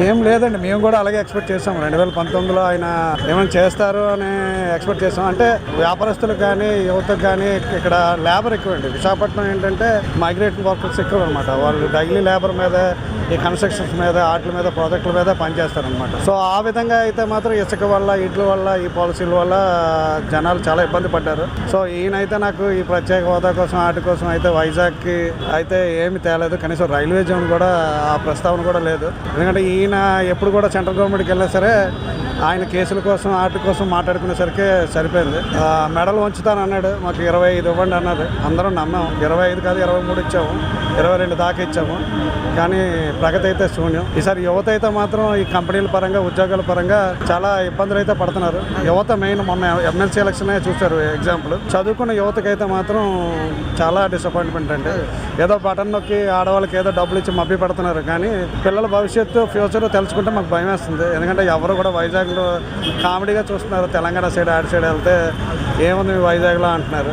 ఏం లేదండి మేము కూడా అలాగే ఎక్స్పెక్ట్ చేసాం రెండు వేల పంతొమ్మిదిలో ఆయన ఏమైనా చేస్తారు అని ఎక్స్పెక్ట్ చేసాం అంటే వ్యాపారస్తులకు కానీ యువతకు కానీ ఇక్కడ లేబర్ ఎక్కువ అండి విశాఖపట్నం ఏంటంటే మైగ్రేషన్ వర్కర్స్ ఎక్కువ అనమాట వాళ్ళు డైలీ లేబర్ మీద ఈ కన్స్ట్రక్షన్స్ మీద వాటి మీద ప్రాజెక్టుల మీద పనిచేస్తారనమాట సో ఆ విధంగా అయితే మాత్రం ఇసుక వల్ల ఇట్ల వల్ల ఈ పాలసీల వల్ల జనాలు చాలా ఇబ్బంది పడ్డారు. సో ఈయనైతే నాకు ఈ ప్రత్యేక హోదా కోసం వాటి కోసం అయితే వైజాగ్కి అయితే ఏమి తేలేదు. కనీసం రైల్వే జోన్ కూడా ఆ ప్రస్తావన కూడా లేదు. ఎందుకంటే ఈయన ఎప్పుడు కూడా సెంట్రల్ గవర్నమెంట్కి వెళ్ళినా సరే ఆయన కేసుల కోసం వాటి కోసం మాట్లాడుకునేసరికి సరిపోయింది. మెడల్ ఉంచుతానన్నాడు మాకు ఇరవై ఐదు ఇవ్వండి అన్నది అందరం నమ్మాము ఇరవై ఐదు కాదు ఇరవై మూడు ఇచ్చాము. ఇరవై రెండు దాకా ఇచ్చాము. కానీ ప్రగతి అయితే శూన్యం. ఈసారి యువత అయితే మాత్రం ఈ కంపెనీల పరంగా ఉద్యోగాల పరంగా చాలా ఇబ్బందులు అయితే పడుతున్నారు. యువత మెయిన్ మొన్న ఎమ్మెల్సీ ఎలక్షన్ చూశారు ఎగ్జాంపుల్. చదువుకున్న యువతకైతే మాత్రం చాలా డిసప్పాయింట్మెంట్ అండి. ఏదో బటన్ నొక్కి ఆడవాళ్ళకి ఏదో డబ్బులు ఇచ్చి మబ్బి పెడుతున్నారు కానీ పిల్లల భవిష్యత్తు ఫ్యూచర్ తెలుసుకుంటే మాకు భయం వేస్తుంది ఎందుకంటే ఎవరు కూడా వైజాగ్ అందరూ కామెడీగా చూస్తున్నారు. తెలంగాణ సైడ్ ఆడి సైడ్ వెళ్తే ఏముంది మీ వైజాగ్లో అంటున్నారు.